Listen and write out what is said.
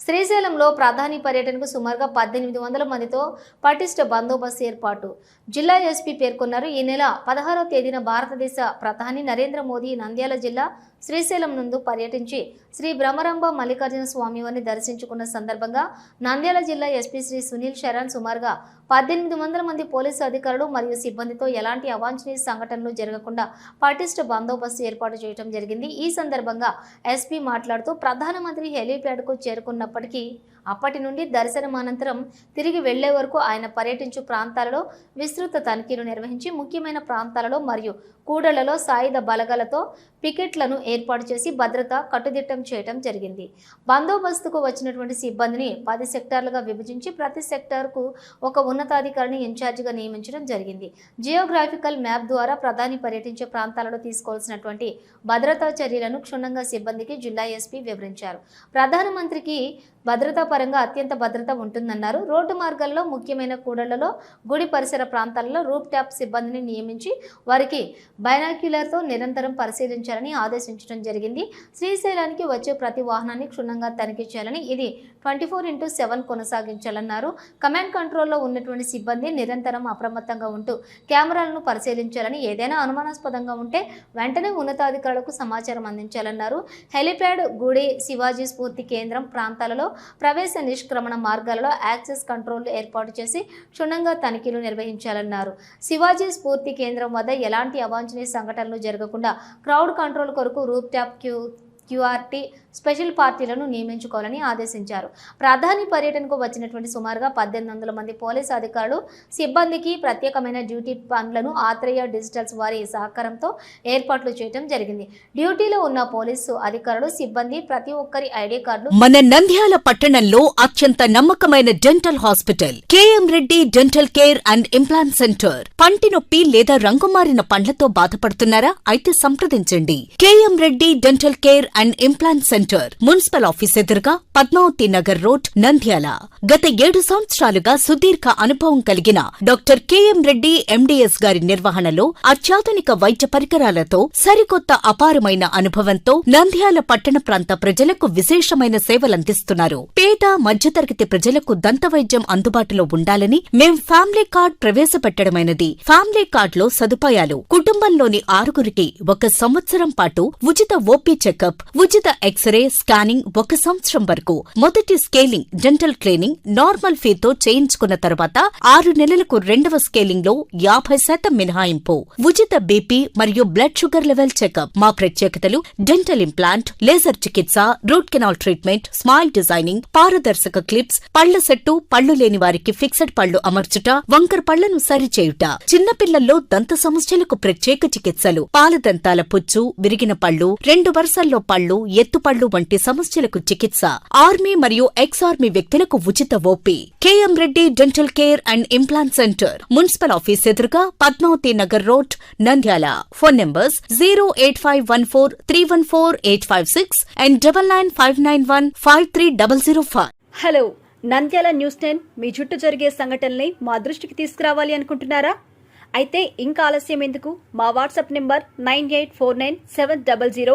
శ్రీశైలంలో ప్రధాని పర్యటనకు సుమారుగా పద్దెనిమిది వందల మందితో పటిష్ట బందోబస్తు ఏర్పాటు. జిల్లా ఎస్పీ పేర్కొన్నారు ఈ నెల పదహారవ తేదీన భారతదేశ ప్రధాని నరేంద్ర మోదీ నంద్యాల జిల్లా శ్రీశైలం నందు పర్యటించి శ్రీ బ్రహ్మరంభ మల్లికార్జున స్వామివారిని దర్శించుకున్న సందర్భంగా నంద్యాల జిల్లా ఎస్పీ శ్రీ సునీల్ శరణ్ సుమారుగా పద్దెనిమిది వందల మంది పోలీసు అధికారులు మరియు సిబ్బందితో ఎలాంటి అవాంఛనీయ సంఘటనలు జరగకుండా పటిష్ట బందోబస్తు ఏర్పాటు చేయడం జరిగింది. ఈ సందర్భంగా ఎస్పీ మాట్లాడుతూ ప్రధానమంత్రి హెలీప్యాడ్కు చేరుకున్న ఉన్నప్పటికీ అప్పటి నుండి దర్శనం అనంతరం తిరిగి వెళ్ళే వరకు ఆయన పర్యటించు ప్రాంతాలలో విస్తృత తనిఖీలు నిర్వహించి ముఖ్యమైన ప్రాంతాలలో మరియు కూడళ్ళలో సాయుధ బలగాలతో పికెట్లను ఏర్పాటు చేసి భద్రత కట్టుదిట్టం చేయడం జరిగింది. బందోబస్తుకు వచ్చినటువంటి సిబ్బందిని పది సెక్టార్లుగా విభజించి ప్రతి సెక్టార్కు ఒక ఉన్నతాధికారిని ఇన్ఛార్జిగా నియమించడం జరిగింది. జియోగ్రాఫికల్ మ్యాప్ ద్వారా ప్రధాని పర్యటించే ప్రాంతాలలో తీసుకోవాల్సినటువంటి భద్రతా చర్యలను క్షుణ్ణంగా సిబ్బందికి జిల్లా ఎస్పీ వివరించారు. ప్రధానమంత్రికి భద్రతా పరంగా అత్యంత భద్రత ఉంటుందన్నారు. రోడ్డు మార్గాల్లో ముఖ్యమైన కూడళ్ళలో గుడి పరిసర ప్రాంతాలలో రూప్ ట్యాప్ సిబ్బందిని నియమించి వారికి బైనాక్యులర్తో నిరంతరం పరిశీలించాలని ఆదేశించడం జరిగింది. శ్రీశైలానికి వచ్చే ప్రతి వాహనాన్ని క్షుణ్ణంగా తనిఖీ చేయాలని ఇది ట్వంటీ ఫోర్ ఇంటూ సెవెన్ కొనసాగించాలన్నారు. కమాండ్ కంట్రోల్లో ఉన్నటువంటి సిబ్బంది నిరంతరం అప్రమత్తంగా ఉంటూ కెమెరాలను పరిశీలించాలని ఏదైనా అనుమానాస్పదంగా ఉంటే వెంటనే ఉన్నతాధికారులకు సమాచారం అందించాలన్నారు. హెలిప్యాడ్ గుడి శివాజీ స్ఫూర్తి కేంద్రం ప్రాంతాలలో ప్రవేశ నిష్క్రమణ మార్గాలలో యాక్సెస్ కంట్రోల్ ఏర్పాటు చేసి క్షుణ్ణంగా తనిఖీలు నిర్వహించాలన్నారు. శివాజీ స్ఫూర్తి కేంద్రం వద్ద ఎలాంటి అవాంఛనీయ సంఘటనలు జరగకుండా క్రౌడ్ కంట్రోల్ కొరకు రూప్ ట్యాప్ క్యూ క్యూఆర్టీ స్పెషల్ పార్టీలను నియమించుకోవాలని ఆదేశించారు. ప్రధాని పర్యటనకు వచ్చినటువంటి సుమారుగా పద్దెనిమిది వందల మంది పోలీసు అధికారులు సిబ్బందికి ప్రత్యేకమైన డ్యూటీ పనులను ఆత్రేయ డిజిటల్స్ వారి సహకారంతో ఏర్పాట్లు చేయడం జరిగింది. డ్యూటీలో ఉన్న పోలీసు అధికారులు సిబ్బంది ప్రతి ఒక్కరి ఐడి కార్డులు మన నంద్యాల పట్టణంలో అత్యంత నమ్మకమైన dental hospital KM Reddy dental care and implant centre. పంటి నొప్పి లేదా రంగుమారిన పండ్లతో బాధపడుతున్నారా? అయితే సంప్రదించండి. KM Reddy dental care and implant centre. Municipal office ఎదురుగా పద్మావతి నగర్ రోడ్ నంద్యాల. గత ఏడు సంవత్సరాలుగా సుదీర్ఘ అనుభవం కలిగిన డాక్టర్ కెఎం రెడ్డి ఎండిఎస్ గారి నిర్వహణలో అత్యాధునిక వైద్య పరికరాలతో సరికొత్త అపారమైన అనుభవంతో నంద్యాల పట్టణ ప్రాంత ప్రజలకు విశేషమైన సేవలందిస్తున్నారు పేద మధ్యతరగతి ప్రజలకు దంతవైద్యం అందుబాటులో ఉండాలని మేం ఫ్యామిలీ కార్డ్ ప్రవేశపెట్టడమైనది. ఫ్యామిలీ కార్డ్లో సదుపాయాలు. కుటుంబంలోని ఆరుగురికి ఒక సంవత్సరం పాటు ఉచిత ఓపీ చెకప్ ఉచిత ఎక్స్రే స్కానింగ్ ఒక సంవత్సరం వరకు. మొదటి స్కేలింగ్ డెంటల్ క్లీనింగ్ నార్మల్ ఫీతో చేయించుకున్న తర్వాత ఆరు నెలలకు రెండవ స్కేలింగ్లో యాభై శాతం మినహాయింపు. ఉచిత బీపీ మరియు బ్లడ్ షుగర్ లెవెల్ చెకప్. మా ప్రత్యేకతలు డెంటల్ ఇంప్లాంట్ లేజర్ చికిత్స root canal treatment smile designing పారదర్శక క్లిప్స్ పళ్ళ సెట్టు పళ్ళు లేని వారికి ఫిక్సెడ్ పళ్ళు అమర్చుట వంకర పళ్ళను సరిచేయుట. చిన్నపిల్లల్లో దంత సమస్యలకు ప్రత్యేక చికిత్సలు. పాలదంతాల పుచ్చు విరిగిన పళ్ళు రెండు వరుసల్లో పళ్ళు ఎత్తుపళ్ళు వంటి సమస్యలకు చికిత్స ఆర్మీ మరియు ఎక్స్ ఆర్మీ వ్యక్తులకు ఉచిత OP KM Reddy dental care and implant centre municipal office ఎదురుగా Padmavathi Nagar road Nandyal. Phone numbers zero eight five one four three one four eight five six and double nine five nine one five three double zero five. Hello Nandyal news ten మీ చుట్టూ జరిగే సంఘటనల్ని మా దృష్టికి తీసుకురావాలి అనుకుంటున్నారా? అయితే ఇంకా ఆలస్యం ఎందుకు? మా WhatsApp number nine eight four nine seven double zero